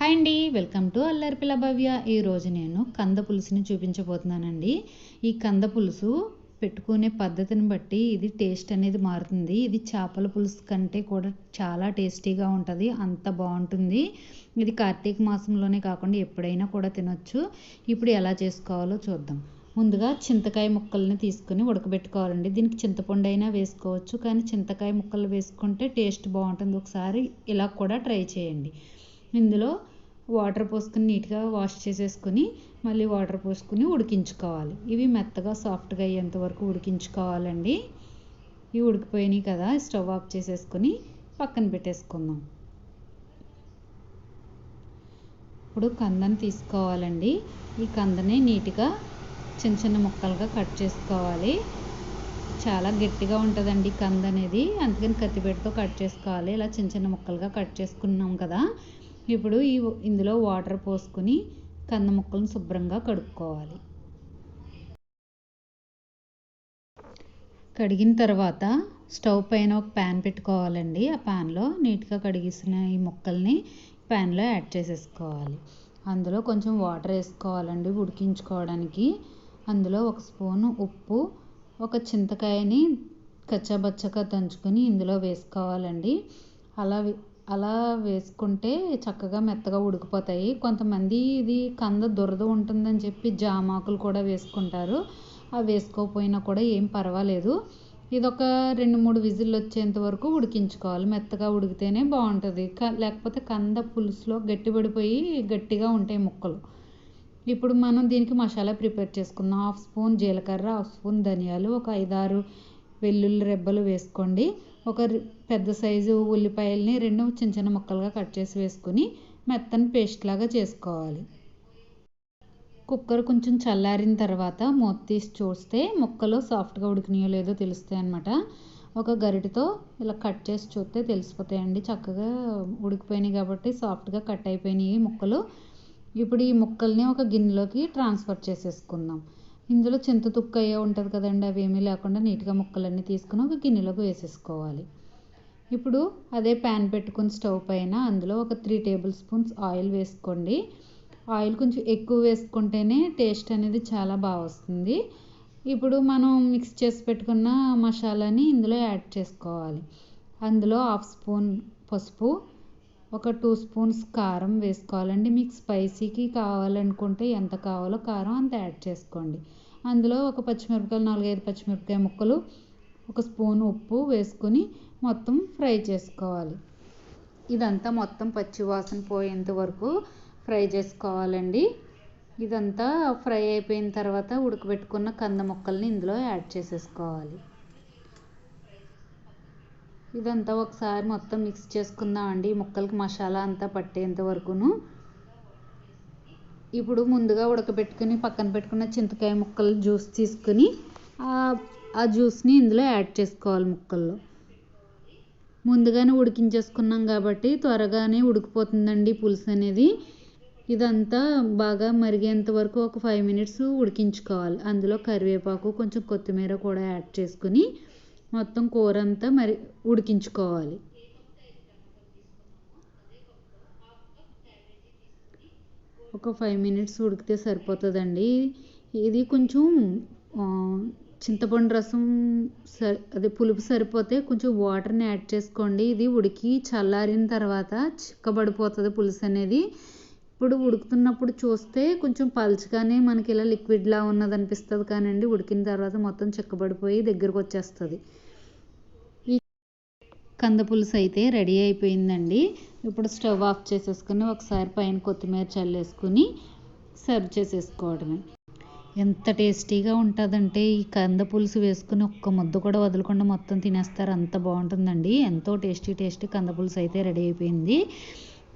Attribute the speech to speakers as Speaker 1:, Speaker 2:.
Speaker 1: Hi అండి welcome to అల్లరిపిల్ల భవ్య. ఈరోజు నేను కంద పులుసుని చూపించబోతున్నానండి. ఈ కంద పులుసు పెట్టుకునే పద్ధతిని బట్టి ఇది టేస్ట్ అనేది మారుతుంది. ఇది చేపల పులుసు కంటే కూడా చాలా టేస్టీగా ఉంటుంది అంత బాగుంటుంది. ఇది కార్తీక మాసంలోనే కాకుండా ఎప్పుడైనా కూడా తినొచ్చు. ఇప్పుడు ఎలా చేసుకోవాలో చూద్దాం. ముందుగా చింతకాయ ముక్కల్ని తీసుకుని ఉడకబెట్టుకోవాలండి. దీనికి చింతపండు అయినా వేసుకోవచ్చు కానీ చింతకాయ ముక్కలు వేసుకుంటే టేస్ట్ బాగుంటుంది. ఒకసారి ఇలా కూడా ట్రై చేయండి. ఇందులో వాటర్ పోసుకుని నీట్గా వాష్ చేసేసుకుని మళ్ళీ వాటర్ పోసుకుని ఉడికించుకోవాలి. ఇవి మెత్తగా సాఫ్ట్గా అయ్యేంత వరకు ఉడికించుకోవాలండి. ఇవి ఉడికిపోయినాయి కదా స్టవ్ ఆఫ్ చేసేసుకుని పక్కన పెట్టేసుకుందాం. ఇప్పుడు కందని తీసుకోవాలండి. ఈ కందని నీట్గా చిన్న చిన్న ముక్కలుగా కట్ చేసుకోవాలి. చాలా గట్టిగా ఉంటుందండి కంద అనేది అందుకని కత్తిపేటతో కట్ చేసుకోవాలి. ఇలా చిన్న చిన్న ముక్కలుగా కట్ చేసుకున్నాం కదా ఇప్పుడు ఈ ఇందులో వాటర్ పోసుకొని కంద ముక్కలను శుభ్రంగా కడుక్కోవాలి. కడిగిన తర్వాత స్టవ్ పైన ఒక ప్యాన్ పెట్టుకోవాలండి. ఆ ప్యాన్లో నీట్గా కడిగిసిన ఈ ముక్కల్ని ప్యాన్లో యాడ్ చేసేసుకోవాలి. అందులో కొంచెం వాటర్ వేసుకోవాలండి ఉడికించుకోవడానికి. అందులో ఒక స్పూను ఉప్పు ఒక చింతకాయని కచ్చాబచ్చగా దంచుకొని ఇందులో వేసుకోవాలండి. అలా అలా వేసుకుంటే చక్కగా మెత్తగా ఉడికిపోతాయి. కొంతమంది ఇది కంద దురద ఉంటుందని చెప్పి జామాకులు కూడా వేసుకుంటారు. అవి వేసుకోకపోయినా కూడా ఏం పర్వాలేదు. ఇది ఒక రెండు మూడు విజిల్లు వచ్చేంత వరకు ఉడికించుకోవాలి. మెత్తగా ఉడికితేనే బాగుంటుంది. లేకపోతే కంద పులుసులో గట్టిపడిపోయి గట్టిగా ఉంటాయి ముక్కలు. ఇప్పుడు మనం దీనికి మసాలా ప్రిపేర్ చేసుకుందాం. హాఫ్ స్పూన్ జీలకర్ర హాఫ్ స్పూన్ ధనియాలు ఒక ఐదారు వెల్లుల్లి రెబ్బలు వేసుకోండి. ఒక పెద్ద సైజు ఉల్లిపాయల్ని రెండు చిన్న చిన్న ముక్కలుగా కట్ చేసి వేసుకుని మెత్తని పేస్ట్ లాగా చేసుకోవాలి. కుక్కర్ కొంచెం చల్లారిన తర్వాత మూత తీసి చూస్తే ముక్కలు సాఫ్ట్గా ఉడికినాయో లేదో తెలుస్తాయి అనమాట ఒక గరిటతో ఇలా కట్ చేసి చూస్తే తెలిసిపోతాయండి. చక్కగా ఉడికిపోయినాయి కాబట్టి సాఫ్ట్గా కట్ అయిపోయినాయి ముక్కలు. ఇప్పుడు ఈ ముక్కల్ని ఒక గిన్నెలోకి ట్రాన్స్ఫర్ చేసేసుకుందాం. ఇందులో చింత తుక్క అయ్యే ఉంటుంది కదండి అవి ఏమీ లేకుండా నీట్గా ముక్కలన్నీ తీసుకుని ఒక గిన్నెలోకి వేసేసుకోవాలి. ఇప్పుడు అదే ప్యాన్ పెట్టుకుని స్టవ్ పైన అందులో ఒక త్రీ టేబుల్ స్పూన్స్ ఆయిల్ వేసుకోండి. ఆయిల్ కొంచెం ఎక్కువ వేసుకుంటేనే టేస్ట్ అనేది చాలా బాగా వస్తుంది. ఇప్పుడు మనం మిక్స్ చేసి పెట్టుకున్న మసాలాని ఇందులో యాడ్ చేసుకోవాలి. అందులో హాఫ్ స్పూన్ పసుపు ఒక టూ స్పూన్స్ కారం వేసుకోవాలండి. మీకు స్పైసీకి కావాలనుకుంటే ఎంత కావాలో కారం అంత యాడ్ చేసుకోండి. అందులో ఒక పచ్చిమిరపకాయలు నాలుగైదు పచ్చిమిరపకాయ ముక్కలు ఒక స్పూన్ ఉప్పు వేసుకొని మొత్తం ఫ్రై చేసుకోవాలి. ఇదంతా మొత్తం పచ్చి వాసన పోయేంత వరకు ఫ్రై చేసుకోవాలండి. ఇదంతా ఫ్రై అయిపోయిన తర్వాత ఉడకబెట్టుకున్న కంద ముక్కల్ని ఇందులో యాడ్ చేసేసుకోవాలి. ఇదంతా ఒకసారి మొత్తం మిక్స్ చేసుకుందామండి ముక్కలకి మసాలా అంతా పట్టేంత వరకును. ఇప్పుడు ముందుగా ఉడకబెట్టుకుని పక్కన పెట్టుకున్న చింతకాయ ముక్కలు జ్యూస్ తీసుకుని ఆ జ్యూస్ని ఇందులో యాడ్ చేసుకోవాలి ముక్కల్లో. ముందుగానే ఉడికించేసుకున్నాం కాబట్టి త్వరగానే ఉడికిపోతుందండి పులుసు అనేది. ఇదంతా బాగా మరిగేంత వరకు ఒక ఫైవ్ మినిట్స్ ఉడికించుకోవాలి. అందులో కరివేపాకు కొంచెం కొత్తిమీర కూడా యాడ్ చేసుకుని మొత్తం కూర అంతా మరి ఉడికించుకోవాలి. ఒక ఫైవ్ మినిట్స్ ఉడికితే సరిపోతుందండి. ఇది కొంచెం చింతపండు రసం సరి అదే పులుపు సరిపోతే కొంచెం వాటర్ని యాడ్ చేసుకోండి. ఇది ఉడికి చల్లారిన తర్వాత చిక్కబడిపోతుంది పులుసు అనేది ఇప్పుడు ఉడుకుతున్నప్పుడు చూస్తే కొంచెం పలుచగానే మనకి ఇలా లిక్విడ్లా ఉన్నది అనిపిస్తుంది కానండి. ఉడికిన తర్వాత మొత్తం చిక్కబడిపోయి దగ్గరకు వచ్చేస్తుంది. కంద పులుసు అయితే రెడీ అయిపోయిందండి. ఇప్పుడు స్టవ్ ఆఫ్ చేసేసుకుని ఒకసారి పైన కొత్తిమీర చల్లేసుకుని సర్వ్ చేసేసుకోవడమే. ఎంత టేస్టీగా ఉంటుందంటే ఈ కంద పులుసు వేసుకుని ఒక్క ముద్ద కూడా వదలకుండా మొత్తం తినేస్తారు. అంత బాగుంటుందండి. ఎంతో టేస్టీ టేస్టీ కంద పులుసు అయితే రెడీ అయిపోయింది.